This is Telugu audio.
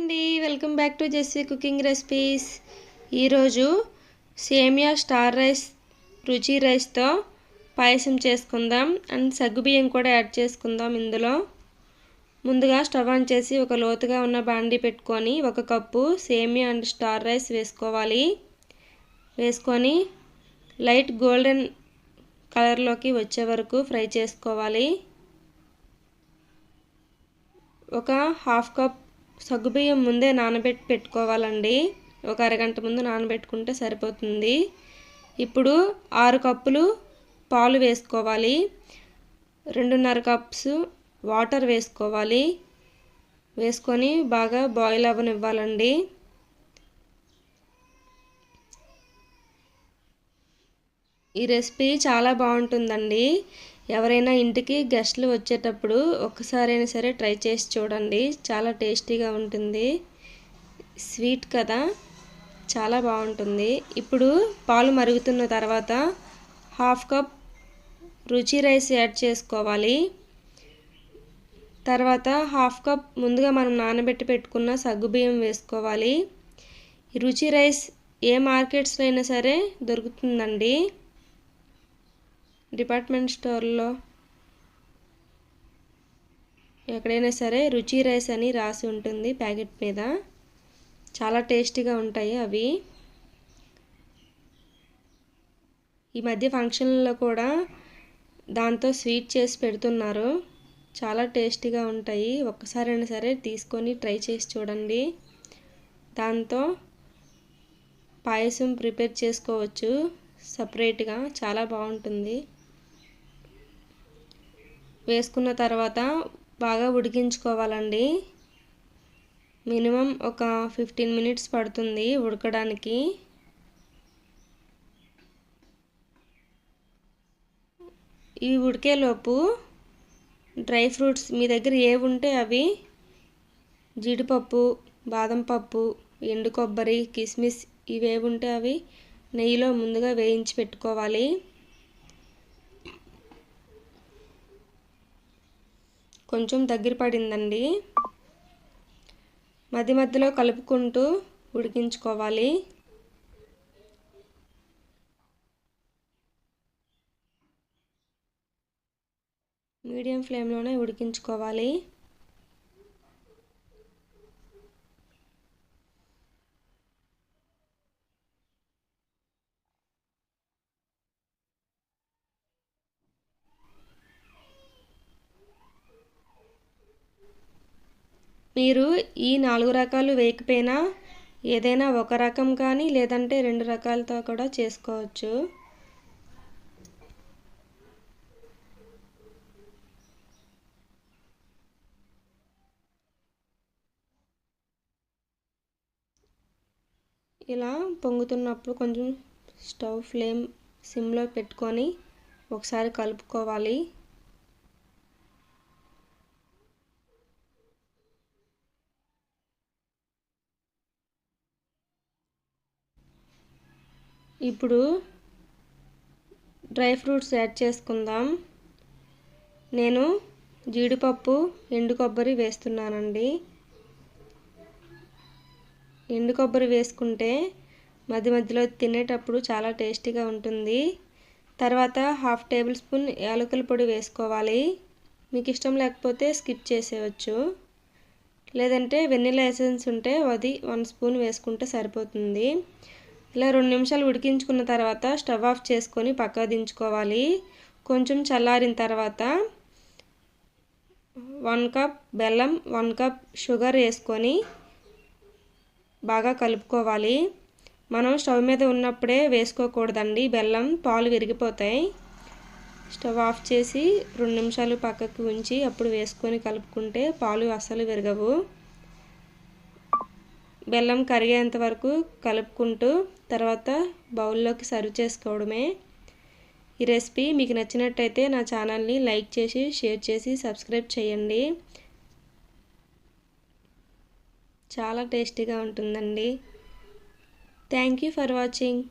అండి. Welcome back to Jessie cooking recipes ఈరోజు సేమియా స్టార్ రైస్ రుచి రైస్తో పాయసం చేసుకుందాం. అండ్ సగ్గుబియ్యం కూడా యాడ్ చేసుకుందాం ఇందులో. ముందుగా స్టవ్ ఆన్ చేసి ఒక లోతుగా ఉన్న బాండి పెట్టుకొని ఒక కప్పు సేమియా అండ్ స్టార్ రైస్ వేసుకోవాలి. వేసుకొని లైట్ గోల్డెన్ కలర్లోకి వచ్చే వరకు ఫ్రై చేసుకోవాలి. ఒక హాఫ్ కప్ సగ్గుబియ్యం ముందే నానబెట్టి పెట్టుకోవాలండి. ఒక అరగంట ముందు నానబెట్టుకుంటే సరిపోతుంది. ఇప్పుడు ఆరు కప్పులు పాలు వేసుకోవాలి. రెండున్నర కప్స్ వాటర్ వేసుకోవాలి. వేసుకొని బాగా బాయిల్ అవ్వనివ్వాలండి. ఈ రెసిపీ చాలా బాగుంటుందండి. ఎవరైనా ఇంటికి గెస్ట్లు వచ్చేటప్పుడు ఒక్కసారైనా సరే ట్రై చేసి చూడండి. చాలా టేస్టీగా ఉంటుంది. స్వీట్ కదా? చాలా బాగుంటుంది. ఇప్పుడు పాలు మరుగుతున్న తర్వాత హాఫ్ కప్ రుచి రైస్ యాడ్ చేసుకోవాలి. తర్వాత హాఫ్ కప్ ముందుగా మనం నానబెట్టి పెట్టుకున్న సగ్గుబియ్యం వేసుకోవాలి. రుచి రైస్ ఏ మార్కెట్స్లో అయినా సరే దొరుకుతుందండి. డిపార్ట్మెంట్ స్టోర్లో ఎక్కడైనా సరే రుచి రైస్ అని రాసి ఉంటుంది ప్యాకెట్ మీద. చాలా టేస్టీగా ఉంటాయి అవి. ఈ మధ్య ఫంక్షన్లలో కూడా దాంతో స్వీట్ చేసి పెడుతున్నారు. చాలా టేస్టీగా ఉంటాయి. ఒక్కసారైనా సరే తీసుకొని ట్రై చేసి చూడండి. దాంతో పాయసం ప్రిపేర్ చేసుకోవచ్చు. సపరేట్గా చాలా బాగుంటుంది. వేసుకున్న తర్వాత బాగా ఉడికించుకోవాలండి. మినిమం ఒక ఫిఫ్టీన్ మినిట్స్ పడుతుంది ఉడకడానికి. ఇవి ఉడికేలోపు డ్రై ఫ్రూట్స్ మీ దగ్గర ఏవి ఉంటే అవి జీడిపప్పు బాదం పప్పు ఎండు కొబ్బరి కిస్మిస్ ఇవేవి ఉంటే అవి నెయ్యిలో ముందుగా వేయించి పెట్టుకోవాలి. కొంచెం దగ్గర పడిందండి. మధ్య మధ్యలో కలుపుకుంటూ ఉడికించుకోవాలి. మీడియం ఫ్లేమ్లోనే ఉడికించుకోవాలి. మీరు ఈ నాలుగు రకాలు వేయకపోయినా ఏదైనా ఒక రకం కానీ లేదంటే రెండు రకాలతో కూడా చేసుకోవచ్చు. ఇలా పొంగుతున్నప్పుడు కొంచెం స్టవ్ ఫ్లేమ్ సిమ్లో పెట్టుకొని ఒకసారి కలుపుకోవాలి. ఇప్పుడు డ్రై ఫ్రూట్స్ యాడ్ చేసుకుందాం. నేను జీడిపప్పు ఎండు కొబ్బరి వేస్తున్నానండి. ఎండు కొబ్బరి వేసుకుంటే మధ్య మధ్యలో తినేటప్పుడు చాలా టేస్టీగా ఉంటుంది. తర్వాత హాఫ్ టేబుల్ స్పూన్ యాలకుల పొడి వేసుకోవాలి. మీకు ఇష్టం లేకపోతే స్కిప్ చేసేయచ్చు. లేదంటే వెన్నెల ఎసెన్స్ ఉంటే అది వన్ స్పూన్ వేసుకుంటే సరిపోతుంది. ఇలా రెండు నిమిషాలు ఉడికించుకున్న తర్వాత స్టవ్ ఆఫ్ చేసుకొని పక్క దించుకోవాలి. కొంచెం చల్లారిన తర్వాత వన్ కప్ బెల్లం వన్ కప్ షుగర్ వేసుకొని బాగా కలుపుకోవాలి. మనం స్టవ్ మీద ఉన్నప్పుడే వేసుకోకూడదండి బెల్లం పాలు విరిగిపోతాయి. స్టవ్ ఆఫ్ చేసి రెండు నిమిషాలు పక్కకు ఉంచి అప్పుడు వేసుకొని కలుపుకుంటే పాలు అస్సలు విరగవు. బెల్లం కరిగేంత వరకు కలుపుకుంటూ తర్వాత బౌల్లోకి సర్వ్ చేసుకోవడమే. ఈ రెసిపీ మీకు నచ్చినట్టయితే నా ఛానల్ని లైక్ చేసి షేర్ చేసి సబ్స్క్రైబ్ చేయండి. చాలా టేస్టీగా ఉంటుందండి. Thank you for watching.